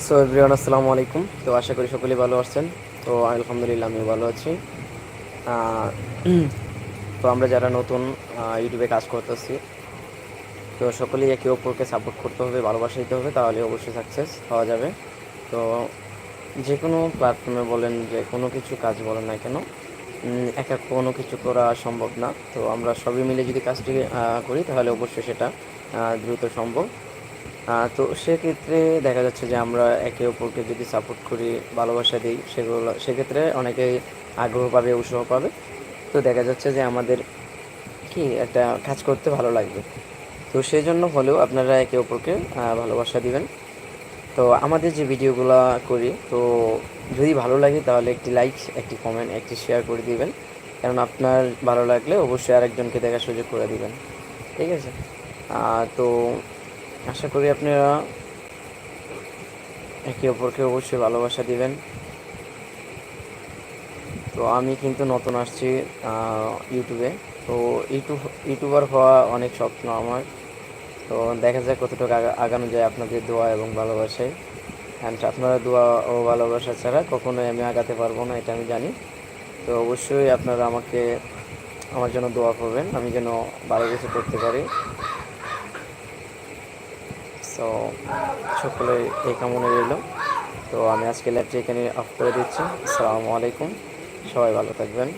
So everyone আসসালামু আলাইকুম তো আশা করি সকলেই ভালো আছেন। তো আলহামদুলিল্লাহ আমি ভালো আছি। তো আমরা যারা নতুন ইউটিউবে কাজ করতেছি, তো সকলেই একে অপরকে সাপোর্ট করতে হবে, ভালোবাসা দিতে হবে, তাহলে অবশ্যই সাকসেস হওয়া যাবে। তো যে কোনো প্ল্যাটফর্মে বলেন যে কোনো কিছু কাজ বলেন না কেন একা কোনো কিছু করা সম্ভব না। তো আমরা সবাই মিলে যদি কাজটি করি, তাহলে অবশ্যই সেটা দ্রুত সম্ভব। তো সেক্ষেত্রে দেখা যাচ্ছে যে আমরা একে অপরকে যদি সাপোর্ট করি, ভালোবাসা দিই, সেগুলো, সেক্ষেত্রে অনেকেই আগ্রহ পাবে, উৎসাহ পাবে। তো দেখা যাচ্ছে যে আমাদের কি একটা কাজ করতে ভালো লাগবে। তো সেই জন্য হলেও আপনারা একে অপরকে ভালোবাসা দিবেন। তো আমাদের যে ভিডিওগুলো করি, তো যদি ভালো লাগে তাহলে একটি লাইক একটি কমেন্ট একটি শেয়ার করে দিবেন। কারণ আপনার ভালো লাগলে অবশ্যই আরেকজনকে দেখার সুযোগ করে দিবেন। ঠিক আছে? তো আশা করি আপনারা একে অপরকে অবশ্যই ভালোবাসা দিবেন। তো আমি কিন্তু নতুন আসছি ইউটিউবে। তো ইউটিউব, ইউটিউবার হওয়া অনেক স্বপ্ন আমার। তো দেখা যায় কতটুকু আগা- আগানো যায় আপনাদের দোয়া এবং ভালোবাসায়। অ্যান্ড আপনারা দোয়া ও ভালোবাসা ছাড়া কখনোই আমি আগাতে পারব না, এটা আমি জানি। তো অবশ্যই আপনারা আমাকে, আমার জন্য দোয়া করবেন। আমি যেন ভালো কিছু করতে পারি। সো সকলে এই কামনে রইল। তো আমি আজকে ল্যাবটি এখানে অফ করে দিচ্ছি। আসসালামু আলাইকুম। সবাই ভালো থাকবেন।